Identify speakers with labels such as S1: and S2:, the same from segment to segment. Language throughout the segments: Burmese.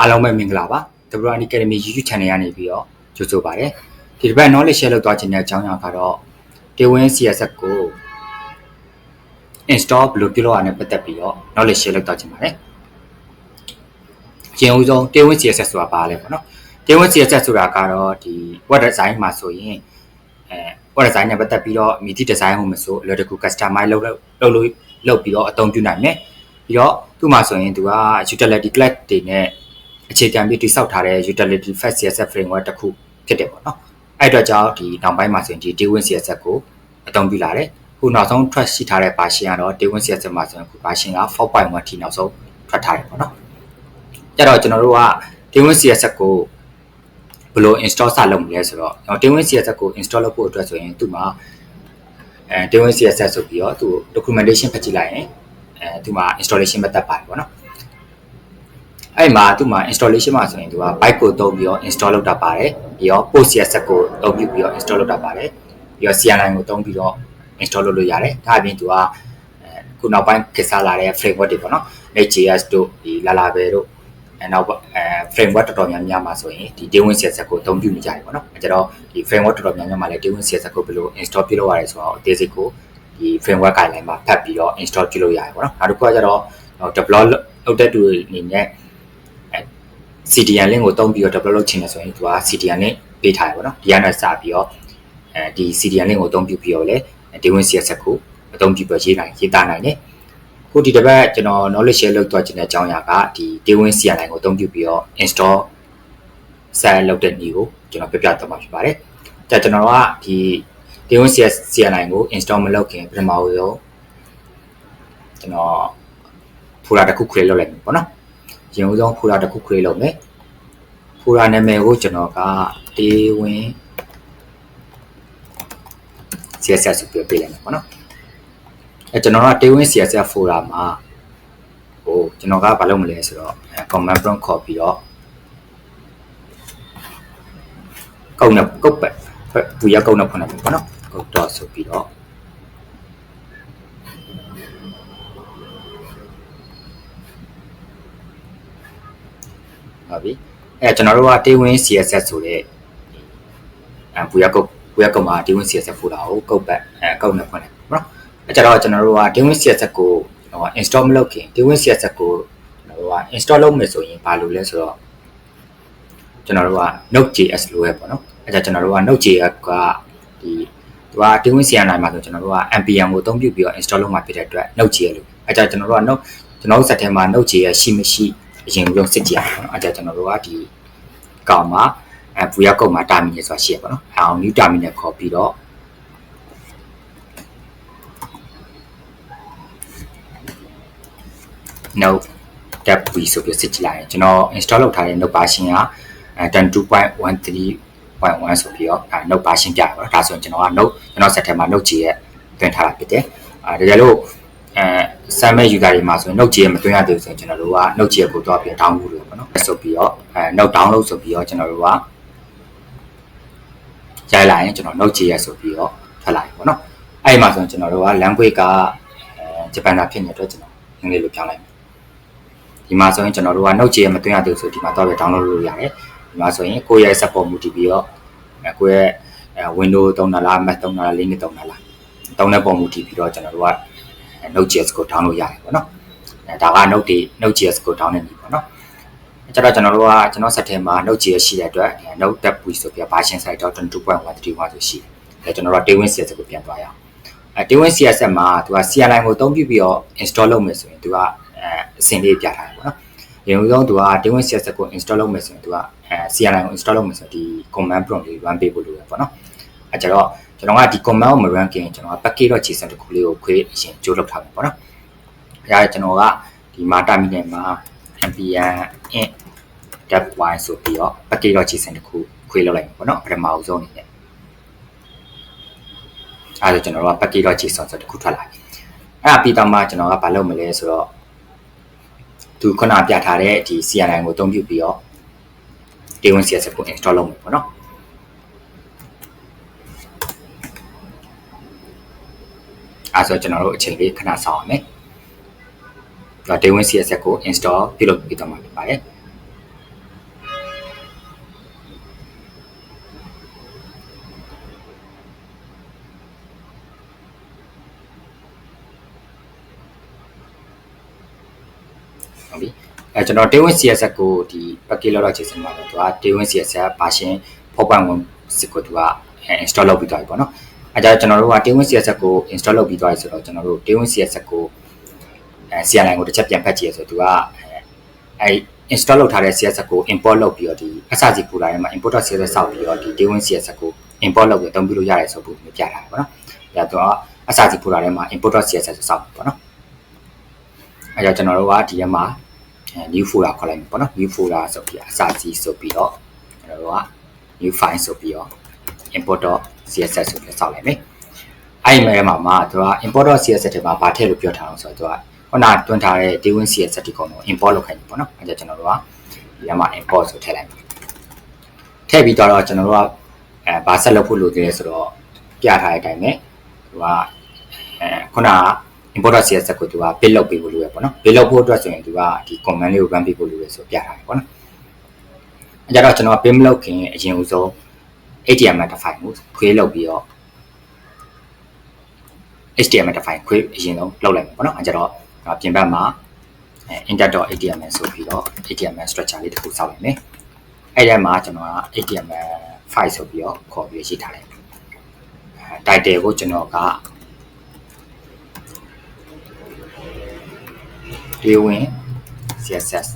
S1: အားလုံးပဲမင်္ဂလာပါ WRN Academy YouTube Channel ကနေပြီးတော့ကြိုဆိုပါရစေဒီတစ်ပတ် knowledge share လုပ်သွားခြင်းတဲ့အကြောင်းအရာကတော့ Tailwind CSS ကို install ဘယ်လိုပြုလုပ်ရလဲပတ်သက်ပြီးတော့ knowledge share လုပ်သွားခြင်းပါတယ်ကျင်းဦးဆုံး Tailwind CSS ဆိုတာဘာလဲပေါ့နော် Tailwind CSS ဆိုတာကတော့ဒီ web design မှာဆိုရင်အဲ web design နဲ့ပတ်သက်ပြီးတော့မြည်သည့် design ဟုတ်မဆိုအလွယ်တကူ customize လုပ်လုပ်လုပ်လို့လုပ်ပြီးတော့အသုံးပြုနိုင်မယ်ပြီးတော့သူ့မှာဆိုရင်သူက utility class တွေနဲ့ အခြေခံပြီးတည်ဆောက်ထားတဲ့ utility fast CSS framework တစ်ခုဖြစ်တယ်ပေါ့နော်အဲ့အတွက်ကြောင့်ဒီနောက်ပိုင်းမှာဆိုရင်ဒီ Tailwind CSS ကိုအသုံးပြုလာတယ်ခုနောက်ဆုံး trust ရှိထားတဲ့ version ကတော့ Tailwind CSS မှာဆိုရင်ခု version က4.1 ထိနောက်ဆုံးထွက်ထားတယ်ပေါ့နော်ကြတော့ကျွန်တော်တို့က Tailwind CSS ကိုဘယ်လို install စလုပ်မလဲဆိုတော့ Tailwind CSS ကို install လုပ်ဖို့အတွက်ဆိုရင်သူ့မှာအဲ Tailwind CSS ဆိုပြီးတော့သူ documentation ဖတ်ကြည့်လိုက်ရင်အဲသူမှာ installation method ပါတယ်ပေါ့နော် အဲ့မှာသူ့မှာ installation မှာဆိုရင်သူက byte ကိုသုံးပြီးတော့ install လုပ်တာပါတယ်ပြီးတော့ post CSS ကိုသုံးပြီးပြီးတော့ install လုပ်တာပါတယ်ပြီးတော့ CLI ကိုသုံးပြီးတော့ install လုပ်လို့ရတယ်ဒါအပြင်သူကအဲခုနောက်ပိုင်းခေတ်စားလာတဲ့ framework တွေပေါ့နော် Next.js တို့ဒီ Laravel တို့အဲနောက်အဲ framework တော်တော်များများမှာဆိုရင်ဒီ Tailwind CSS ကိုအသုံးပြုနေကြတယ်ပေါ့နော်အဲကြတော့ဒီ framework တော်တော်များများမှာလည်း Tailwind CSS ကိုဘယ်လို install ပြုလုပ်ရလဲဆိုတော့အသေးစိတ်ကိုဒီ framework guideline မှာဖတ်ပြီးတော့ install ပြုလုပ်ရတယ်ပေါ့နော်နောက်တစ်ခုကကျတော့ develop လုပ်တဲ့သူအနေနဲ့ CDN link ကိုတုံးပြီးတော့ develop လုပ်ချင်တယ်ဆိုရင်သူက CDN link ပေးထားရပါတော့ဒီကနေစပြီးတော့အဲဒီ CDN link ကိုတုံးပြပြီးတော့လေ Tailwind CSS ကိုအသုံးပြုပြီးရေးနိုင်ရေးသားနိုင်တယ်ခုဒီတစ်ပတ်ကျွန်တော် knowledge share လုပ်သွားခြင်းတဲ့အကြောင်းအရာကဒီ Tailwind CLI ကိုအသုံးပြုပြီးတော့ install ဆက်လုပ်တဲ့နည်းကိုကျွန်တော်ပြပြသွားမှာဖြစ်ပါတယ်။ဒါကျွန်တော်ကဒီ Tailwind CLI ကို install မလုပ်ခင်ပထမဦးဆုံးကျွန်တော် folder တစ်ခု create လုပ်လိုက်မယ်ပေါ့နော်။ ရင်ဦးဆုံး folder တစ်ခု create လုပ်မယ်။ folder နာမည်ကိုကျွန်တော်က Tailwind CSS ဆိုပြီးပေးလိုက်မယ်ပေါ့နော်။အဲကျွန်တော်က Tailwind CSS folder မှာဟိုကျွန်တော်ကဘာလုပ်မလဲဆိုတော့ command prompt ခေါ်ပြီးတော့ကုန်းနဲ့ကုတ်ပဲဘူရကုန်းနဲ့ဖွင့်လိုက်ပေါ့နော်ကုတ်တော့ဆိုပြီးတော့ ဟုတ်ပြီအဲကျွန်တော်တို့က Tailwind CSS ဆိုတဲ့အဲဘူရကုတ်ဘူရကုတ်မှာ Tailwind CSS folder ကိုကုတ်ပဲအဲကုတ်နဲ့ဖွင့်လိုက်ပေါ့နော်အဲကျတော့ကျွန်တော်တို့က Tailwind CSS ကိုဟို install မလုပ်ခင် Tailwind CSS ကိုဟိုက install လုပ်မယ်ဆိုရင်ဘာလုပ်လဲဆိုတော့ကျွန်တော်တို့က Node.js လိုပဲပေါ့နော်အဲဒါကျွန်တော်တို့က Node.js ကဒီသူက Tailwind CLI မှာဆိုကျွန်တော်တို့က npm ကိုအသုံးပြုပြီးတော့ install လုပ်မှာဖြစ်တဲ့အတွက် Node.js လို့အဲဒါကျွန်တော်တို့က Node ကျွန်တော်တို့ set ထဲမှာ Node.js ရှိမရှိ အရင်ဆုံးစစ်ကြည့်ရအောင်နော်အဲဒါကျွန်တော်တို့ကဒီကောင်မှာအဲ VR ကုတ်မှာ terminal ဆိုတာရှိရပါတော့အဲအောင် new terminal ခေါ်ပြီးတော့ node tab v ဆိုပြီးစစ်ကြည့်လိုက်ရင်ကျွန်တော် install လုပ်ထားတဲ့ node version က10.2.13.1ဆိုပြီးတော့အဲ node version ပြရပါတော့ဒါဆိုရင်ကျွန်တော်က node ကျွန်တော် set ထဲမှာ node j ရဲ့တွင်ထားတာဖြစ်တယ်အဲတကယ်လို့ အဲ summit user တွေမှာဆိုရင် node j ရဲ့မတွင်ရသေးဘူးဆိုရင်ကျွန်တော်တို့က node j ကိုတော့ပြန် download လုပ်ပါတော့ဆိုပြီးတော့အဲ node download ဆိုပြီးတော့ကျွန်တော်တို့ကရိုက်လိုက်ရင်ကျွန်တော် node j ရဲ့ဆိုပြီးတော့ထွက်လာပြီပေါ့နော်အဲ့ဒီမှာဆိုရင်ကျွန်တော်တို့က language ကအဲဂျပန်စာဖြစ်နေတဲ့အတွက်ကျွန်တော်အင်္ဂလိပ်လိုပြောင်းလိုက်မယ်ဒီမှာဆိုရင်ကျွန်တော်တို့က Node.js မသွင်းရသေးဘူးဆိုဒီမှာတော့ပဲ download လုပ်လို့ရတယ်ဒီမှာဆိုရင်ကိုယ့်ရဲ့ support မူတည်ပြီးတော့အဲကိုယ့်ရဲ့ Windows သုံးတာလား Mac သုံးတာလား Linux သုံးတာလားသုံးတဲ့ပုံမူတည်ပြီးတော့ကျွန်တော်တို့က Node.js ကို download ရတယ်ပေါ့နော်အဲဒါက Node တွေ Node.js ကို download နေပေါ့နော်ကျတော့ကျွန်တော်တို့ကကျွန်တော် set ထဲမှာ Node.js ရှိတဲ့အတွက် Node tab ဆိုပြီး version size 22.131ဆိုရှိတယ်အဲကျွန်တော်တို့ Tailwind CSS ကိုပြန်သွားရအောင်အဲ Tailwind CSS မှာသူက CLI ကိုအသုံးပြုပြီးတော့ install လုပ်မယ်ဆိုရင်သူကအဲအဆင့်လေးပြထားတယ်ပေါ့နော်။ရင်ဦးဆုံးသူက Tailwind CSS ကို install လုပ်မယ်ဆိုရင်သူကအဲ CLI ကို install လုပ်မယ်ဆိုရင်ဒီ command prompt လေး run ပေးဖို့လိုရပေါ့နော်။အဲကျတော့ ကျွန်တော်ကဒီ command ကိုမ run ခင်ကျွန်တော်က package.json တခုလေးကိုခွေးအရင်ကြိုးလုပ်ထားမယ်ပေါ့နော်။အဲဒါကျွန်တော်ကဒီမှာ terminal မှာ npm int dev1 ဆိုပြီးတော့ package.json တခုခွေးလုပ်လိုက်မယ်ပေါ့နော်ပထမအဆုံးအနေနဲ့အဲဒါကျွန်တော်တို့က package.json ဆိုတခုထွက်လာပြီအဲ့ဒါပြီးတော့မှကျွန်တော်ကမလုပ်မလဲဆိုတော့သူခုနပြထားတဲ့ဒီ CLI ကိုအသုံးပြုပြီးတော့ Tailwind CSS ကို install လုပ်မယ်ပေါ့နော် အဲဆိုကျွန်တော်တို့အချိန်လေးခဏဆောင်ရမယ်ဒါ day one css ကို install ပြုလုပ်ပြီးတော့မှာဖြစ်ပါတယ်ဟုတ်ပြီအဲကျွန်တော် tailwind css ကိုဒီ package loader ခြေစမ်းမှာတော့သူက tailwind css version 4.1 6ကိုသူက install လုပ်ပြီးသွားပြီပေါ့နော် အဲဒါကျွန်တော်တို့က Tailwind CSS ကို install လုပ်ပြီးသွားပြီဆိုတော့ကျွန်တော်တို့ Tailwind CSS ကိုအဲ CLI ကိုတစ်ချက်ပြန်ဖတ်ကြည့်ရဆိုတော့သူကအဲ install လုပ်ထားတဲ့ CSS ကို import လုပ်ပြီးတော့ဒီ SRC folder ထဲမှာ import.css စောက်ပြီးတော့ဒီ Tailwind CSS ကို import လုပ်ပြီးအသုံးပြုလို့ရတယ်ဆိုပုံမျိုးပြထားတယ်ပေါ့နော်။ဒါတော့ SRC folder ထဲမှာ import.css ကိုစောက်ပေါ့နော်။အဲကြောင့်ကျွန်တော်တို့ကဒီထဲမှာ new folder ခေါ်လိုက်မယ်ပေါ့နော် new folder ဆိုပြီး SRC ဆိုပြီးတော့ကျွန်တော်တို့က new file ဆိုပြီးတော့ import.css ဆိုပြီးစောက်လိုက်မယ်။အဲ့ဒီမှာမှာမှာသူက import.css ထဲမှာဗာထည့်လို့ပြောထားအောင်ဆိုတော့သူကခုနတွန်းထားတဲ့ Tailwind CSS ဒီကောင်ကို import လုပ်ခိုင်းပြီပေါ့နော်အဲဒါကျွန်တော်တို့ကဒီထဲမှာ import ဆိုထည့်လိုက်မယ်ထည့်ပြီးတော့ကျွန်တော်တို့ကအဲဘာဆက်လုပ်ဖို့လိုသေးလဲဆိုတော့ပြထားတဲ့အတိုင်းပဲသူကအဲခုနက import.css ကိုသူက build လုပ်ပေးဖို့လိုရပေါ့နော် build လုပ်ဖို့အတွက်ဆိုရင်သူကဒီ command လေးကို run ပေးဖို့လိုရဆိုပြထားတယ်ပေါ့နော်အဲကြတော့ကျွန်တော် build မလုပ်ခင်အရင်ဦးဆုံး HTML တစ် file ကို create လုပ်ပြီးတော့ HTML တစ် file create အရင်ဆုံးလုပ်လိုက်မယ်ပေါ့နော်အဲကြတော့ပြင်ပမှာ index.html ဆိုပြီးတော့ html structure လေးတစ်ခုစောက်လိုက်မယ်အဲ့ဒီမှာကျွန်တော်က html file ဆိုပြီးတော့ခေါ်ပြီးရေးထားလိုက်မယ် title ကိုကျွန်တော်က Tailwind CSS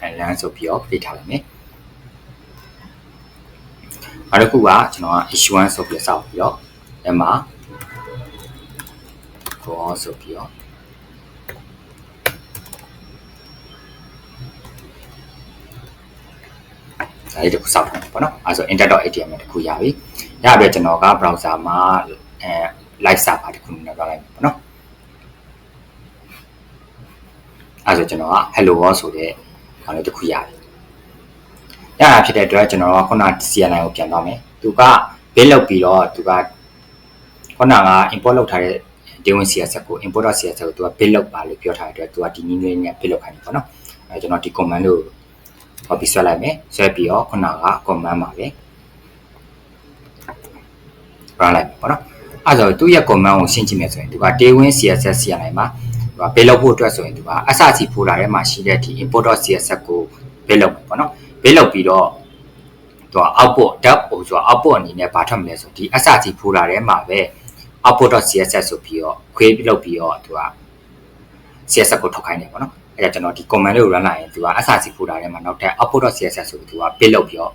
S1: အဲလမ်းဆိုပြီးတော့ပေးထားလိုက်မယ် နောက်တစ်ခုကကျွန်တော်က issue 1ဆိုပြီးစောက်ပြီးတော့အဲ့မှာကိုဆိုပြီးတော့ဒါလေးတစ်ခုစောက်ထားတယ်ပေါ့နော်အဲဆို index.html တခုရပြီရပြီကျွန်တော်က browser မှာအဲ live server တခုနဲ့တော့လိုက်ပေါ့နော်အဲဆိုကျွန်တော်က hello world ဆိုတဲ့ခေါင်းလေးတစ်ခုရပြီရ တာဖြစ်တဲ့အတွက်ကျွန်တော်ကခုန CLI ကိုပြန်သွားမယ်သူက build လုပ်ပြီးတော့သူကခုနက import လုပ်ထားတဲ့ Tailwind CSS ကို import.css ကိုသူက build လုပ်ပါလို့ပြောထားတဲ့အတွက်သူကဒီနည်းလေးနဲ့ build လုပ်ခိုင်းတယ်ပေါ့နော်အဲကျွန်တော်ဒီ command လို့ copy ဆွဲလိုက်မယ်ဆွဲပြီးတော့ခုနက command ပါပဲ run လိုက်ပေါ့နော်အဲဆိုသူ့ရဲ့ command ကိုရှင်းကြည့်မယ်ဆိုရင်သူက Tailwind CSS CLI မှာသူက build လုပ်ဖို့အတွက်ဆိုရင်သူက SRC folder ထဲမှာရှိတဲ့ဒီ import.css ကို build လုပ်မယ်ပေါ့နော် build လုပ်ပြီးတော့သူက output tab ဟိုဆို output အနေနဲ့ဘာထွက်မလဲဆိုဒီ SRC folder ထဲမှာပဲ output.css ဆိုပြီးတော့ create လုပ်ပြီးတော့သူက CSS ကိုထုတ်ခိုင်းတယ်ပေါ့နော်အဲဒါကျွန်တော်ဒီ command လေးကို run လိုက်ရင်သူက SRC folder ထဲမှာနောက်ထပ် output.css ဆိုပြီးသူက build လုပ်ပြီးတော့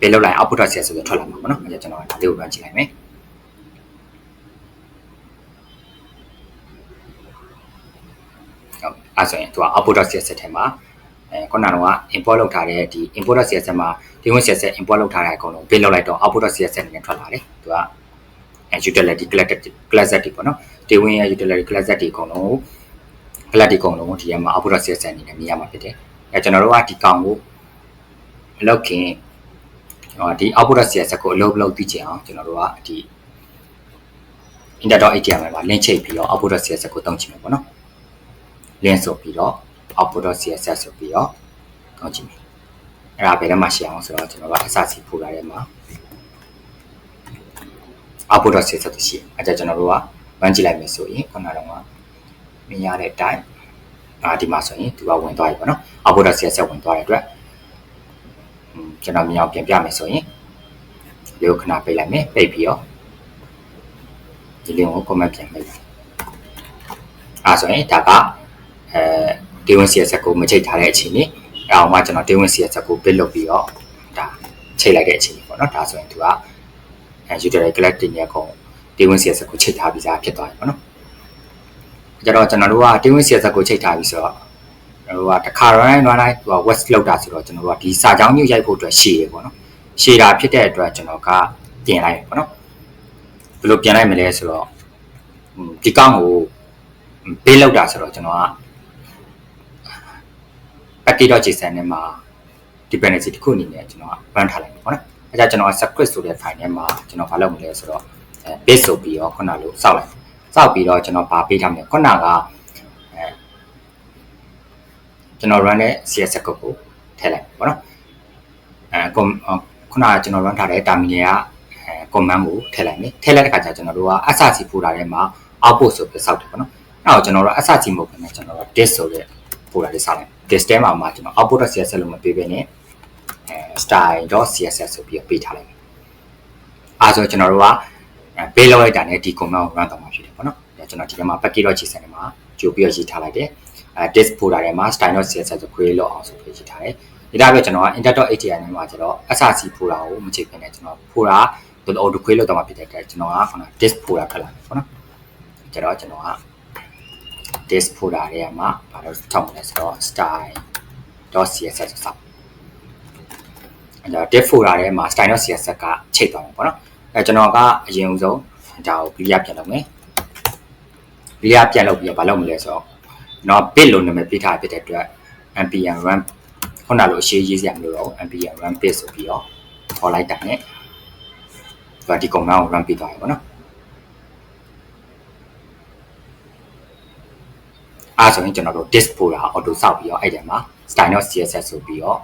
S1: build လုပ်လိုက် output.css ဆိုပြီးထွက်လာမှာပေါ့နော်အဲဒါကျွန်တော်ဒါလေးကို run ကြည့်လိုက်မယ်ဟုတ်အဲဆိုရင်သူက output.css ထဲမှာ အဲခုနကတော့ import လုပ်ထားတဲ့ဒီ import.css မှာ Tailwind CSS import လုပ်ထားတဲ့အကုန်လုံး build လုပ်လိုက်တော့ output.css နဲ့ထွက်လာတယ်သူက utility class တွေပေါ့နော် Tailwind ရဲ့ utility class တွေအကုန်လုံး class တွေအကုန်လုံးဒီထဲမှာ output.css အနေနဲ့မြင်ရမှာဖြစ်တယ်အဲကျွန်တော်တို့ကဒီကောင်ကိုအလုပ်ခင်ကျွန်တော်ဒီ output.css ကိုအလုပ်လုပ်သိချင်အောင်ကျွန်တော်တို့ကဒီ index.html မှာ link ချိတ်ပြီးတော့ output.css ကိုတောင်းချင်မယ်ပေါ့နော် link ဆိုပြီးတော့ output.css ဆိုပြီးတော့တောင်းချင်မယ်အဲ့ဒါဘယ်ထဲမှာရှိအောင်ဆိုတော့ကျွန်တော်က SRC folder ထဲမှာ output.css ဆိုရှိအဲဒါကျွန်တော်တို့က run ကြည့်လိုက်မယ်ဆိုရင်ခုနကတော့မြင်ရတဲ့အတိုင်းအာဒီမှာဆိုရင်သူကဝင်သွားပြီပေါ့နော် output.css ဝင်သွားတဲ့အတွက်ကျွန်တော်မြင်အောင်ပြန်ပြမယ်ဆိုရင်ဒီကိုခဏပိတ်လိုက်မယ်ပိတ်ပြီးတော့ဒီ link ကို comment ပြန်ပိတ်လိုက်အဲဆိုရင်ဒါကအဲ Tailwind CSS ကိုမချိတ်ထားတဲ့အခြေအနေအဲအောင်မှကျွန်တော် Tailwind CSS ကို build လုပ်ပြီးတော့ဒါချိတ်လိုက်တဲ့အခြေအနေပေါ့နော်ဒါဆိုရင်သူကအဲ utility class တင်ရကုန် Tailwind CSS ကိုချိတ်ထားပြီးသားဖြစ်သွားပြီပေါ့နော်ကြတော့ကျွန်တော်တို့က Tailwind CSS ကိုချိတ်ထားပြီးဆိုတော့ကျွန်တော်တို့ကတစ်ခါ run ရတိုင်းသူက west လောက်တာဆိုတော့ကျွန်တော်တို့ကဒီစာကြောင်းမျိုးရိုက်ဖို့အတွက်ရှည်ရပေါ့နော်ရှည်တာဖြစ်တဲ့အတွက်ကျွန်တော်ကပြင်လိုက်ပေါ့နော်ဘယ်လိုပြင်လိုက်မလဲဆိုတော့ဒီကောင်းကိုပေးလောက်တာဆိုတော့ကျွန်တော်က package.json နဲ့မှာ dependency တစ်ခုအနေနဲ့ကျွန်တော်က run ထားလိုက်ပြီပေါ့နော်အဲဒါကျွန်တော် script ဆိုတဲ့ file ထဲမှာကျွန်တော်ဘာလုပ်မလဲဆိုတော့အဲ base ဆိုပြီးတော့ခုနလိုစောက်လိုက်စောက်ပြီးတော့ကျွန်တော်ဗာပေးထားမယ်ခုနကအဲကျွန်တော် run တဲ့ CSS code ကိုထည့်လိုက်ပေါ့နော်အဲခုနကကျွန်တော် run ထားတဲ့ terminal ကအဲ command ကိုထည့်လိုက်မယ်ထည့်လိုက်တဲ့အခါကျကျွန်တော်တို့က SRC folder ထဲမှာ output ဆိုပြီးစောက်တယ်ပေါ့နော်အဲ့တော့ကျွန်တော်တို့အစကြည့်မဟုတ်ဘူးねကျွန်တော်တို့ disk ဆိုတဲ့ folder လေးစလိုက် disk ထဲမှာမှာကျွန်တော် output.css လို့မပေးဘဲနဲ့အဲ style.css ဆိုပြီးပေးထားလိုက်မယ်အဲဆိုကျွန်တော်တို့ကပေးလောက်လိုက်တာနဲ့ဒီ command ကို run တော့မှာဖြစ်တယ်ပေါ့နော်ကျွန်တော်ဒီထဲမှာ package.json ထဲမှာကြိုပြီးတော့ရေးထားလိုက်တယ်အဲ disk folder ထဲမှာ style.css ဆို query လောက်အောင်ဆိုပြီးရေးထားတယ်ဒီဒါပဲကျွန်တော်က inter.html နဲ့မှာကျွန်တော် SRC folder ကိုမချိန်ခင်နဲ့ကျွန်တော် folder တို့ auto query လောက်တော့မှာဖြစ်တဲ့အတွက်ကျွန်တော်ကခုန disk folder ဖတ်လိုက်မယ်ပေါ့နော်ကျတော့ကျွန်တော်က disk folder ထဲမှာဘာလို့ထောက်မလဲဆိုတော့ style.css ဆိုစောက်အဲတော့ disk folder ထဲမှာ style.css ကချိန်သွားမှာပေါ့နော်အဲကျွန်တော်ကအရင်ဦးဆုံးဒါကို clear ပြန်လုပ်မယ် clear ပြန်လုပ်ပြီးတော့ဘာလုပ်မလဲဆိုတော့တော့ bit လို့နာမည်ပေးထားဖြစ်တဲ့အတွက် npm run ခုနလိုအရှိရေးစရာမလိုတော့ npm run bit ဆိုပြီးတော့ခေါ်လိုက်တာ ਨੇ ဒီ command ကို run ပေးသွားရပါတော့ အဲဆိုရင်ကျွန်တော်တို့ disk folder auto စောက်ပြီးတော့အဲ့ဒီမှာ style.css ဆိုပြီးတော့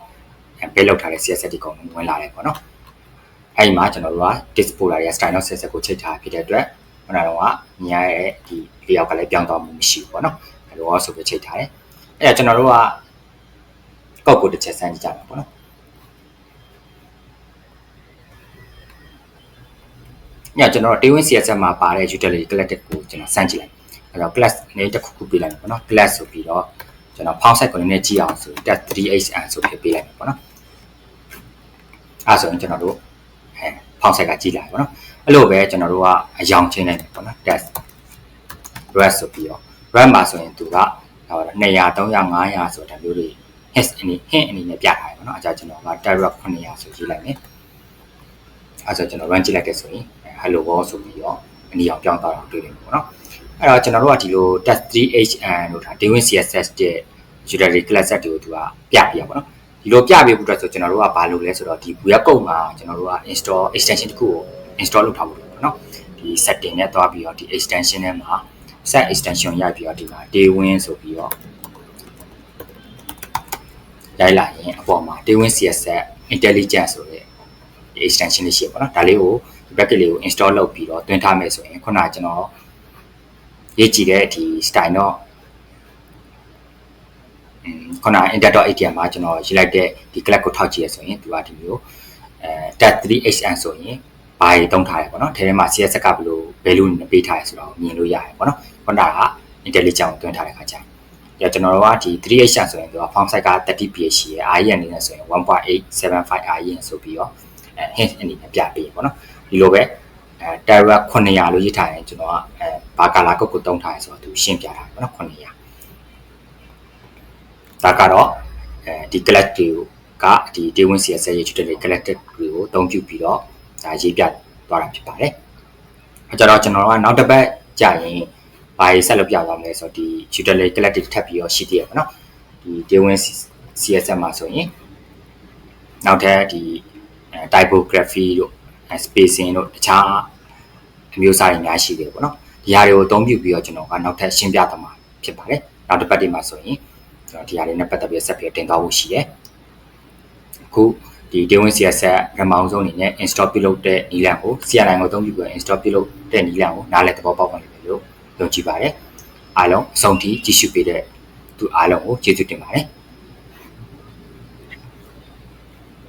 S1: ပေးလောက်ထားတဲ့ css ဒီကောင်ဝင်လာတယ်ပေါ့နော်အဲ့ဒီမှာကျွန်တော်တို့က disk folder ရဲ့ style.css ကိုချိန်ထားဖြစ်တဲ့အတွက်ခုနကတော့ညရဲ့ဒီ layout ကလည်းပြောင်းသွားမှုမရှိဘူးပေါ့နော်အဲ့လိုဆိုပြီးချိန်ထားတယ်အဲ့ဒါကျွန်တော်တို့ကကောက်ကိုတစ်ချက်စမ်းကြည့်ကြမှာပေါ့နော်ညကျွန်တော်တို့ Tailwind CSS မှာပါတဲ့ utility collected ကိုကျွန်တော်စမ်းကြည့်လိုက် အဲ့တော့ class အနေတစ်ခုခုပေးလိုက်မယ်ပေါ့နော် class ဆိုပြီးတော့ကျွန်တော် font size ကိုနည်းနည်းကြည့်အောင်ဆို tab 3hn ဆိုပြီးပေးလိုက်မယ်ပေါ့နော်အဲ့ဆိုရင်ကျွန်တော်တို့အဲ font size ကကြည့်လိုက်ပေါ့နော်အဲ့လိုပဲကျွန်တော်တို့ကအယောင်ချင်းလိုက်မယ်ပေါ့နော် test rest ဆိုပြီးတော့ run မှာဆိုရင်သူက200 300 500ဆိုတာမျိုးတွေ hint အနေ hint အနေနဲ့ပြထားတယ်ပေါ့နော်အဲဒါကျွန်တော်က direct 900ဆိုရေးလိုက်မယ်အဲဆိုကျွန်တော် run ကြည့်လိုက်တဲ့ဆိုရင် hello world ဆိုပြီးတော့အနီအောင်ပြောင်းသွားတာတွေ့တယ်ပေါ့နော် အဲ့တော့ကျွန်တော်တို့ကဒီလို test 3hn လို့ထား Dewin CSS တဲ့ utility class တွေကိုသူကပြပြပါတော့ဒီလိုပြပြဖို့အတွက်ဆိုကျွန်တော်တို့ကဘာလုပ်လဲဆိုတော့ဒီ web code မှာကျွန်တော်တို့က install extension တခုကို install လုပ်ထားဖို့ပေါ့နော်ဒီ setting နဲ့တွားပြီးတော့ဒီ extension ထဲမှာ set extension ရိုက်ပြီးတော့ဒီမှာ Dewin ဆိုပြီးတော့ရိုက်လာရင်အပေါ်မှာ Dewin CSS intelligence ဆိုတဲ့ extension လေးရှိပါတော့ဒါလေးကို bracket လေးကို install လုပ်ပြီးတော့တွင်းထားမယ်ဆိုရင်ခုနကကျွန်တော် ရေးကြည့်တဲ့ဒီ style တော့ခုန inter.atm မှာကျွန်တော်ရေးလိုက်တဲ့ဒီ class ကိုထောက်ကြည့်ရဆိုရင်သူကဒီမျိုးအဲ tat 3hn ဆိုရင်ဘာတွေတုံးထားရပေါ့နော်ထဲထဲမှာ CS ကဘယ်လို value နဲ့ပေးထားရဆိုတော့မြင်လို့ရတယ်ပေါ့နော်ခုနက intelligent ကိုတွင်းထားတဲ့ခါကျရကျွန်တော်တို့ကဒီ 3hn ဆိုရင်သူက font size က 30ph ရှိရယ် RE အနေနဲ့ဆိုရင်1.875 RE ဆိုပြီးတော့အဲ hint အနေနဲ့ပြပေးပေါ့နော်ဒီလိုပဲအဲ direct 900လို့ရေးထားရင်ကျွန်တော်ကအဲ ဘာကာလာကုတ်ကိုတုံးထားရဆိုတော့သူရှင်းပြထားတယ်ပေါ့နော်900ဒါကတော့အဲဒီ collect တွေကဒီ day 1 CSS ရဲ့ utility collected တွေကိုအသုံးပြုပြီးတော့ဒါရေးပြသွားတာဖြစ်ပါတယ်အဲကြတော့ကျွန်တော်ကနောက်တစ်ပတ်ကြာရင်ဘာရေးဆက်လုပ်ပြသွားမလဲဆိုတော့ဒီ utility collected ထပ်ပြီးတော့ရှိသေးရပါတော့ဒီ day 1 CSS မှာဆိုရင်နောက်ထပ်ဒီ typography တို့ spacing တို့တခြားအမျိုးအစားတွေအများရှိတယ်ပေါ့နော် ဒီဟာတွေကိုအသုံးပြုပြီးတော့ကျွန်တော်ကနောက်ထပ်ရှင်းပြသွားမှာဖြစ်ပါတယ်နောက်တစ်ပတ်ဒီမှာဆိုရင်ကျွန်တော်ဒီဟာတွေနဲ့ပတ်သက်ပြီးဆက်ပြီးတင်သွားဖို့ရှိတယ်အခုဒီ Dewin CSS ပထမဆုံးအနေနဲ့ install ပြုလုပ်တဲ့နည်းလမ်းကို CLI ကိုအသုံးပြုပြီး install ပြုလုပ်တဲ့နည်းလမ်းကိုနားလည်သဘောပေါက်ပါလိမ့်မယ်လို့ယုံကြည်ပါတယ်အားလုံးအဆုံးထိကြည့်ရှုပေးတဲ့သူအားလုံးကိုကျေးဇူးတင်ပါတယ်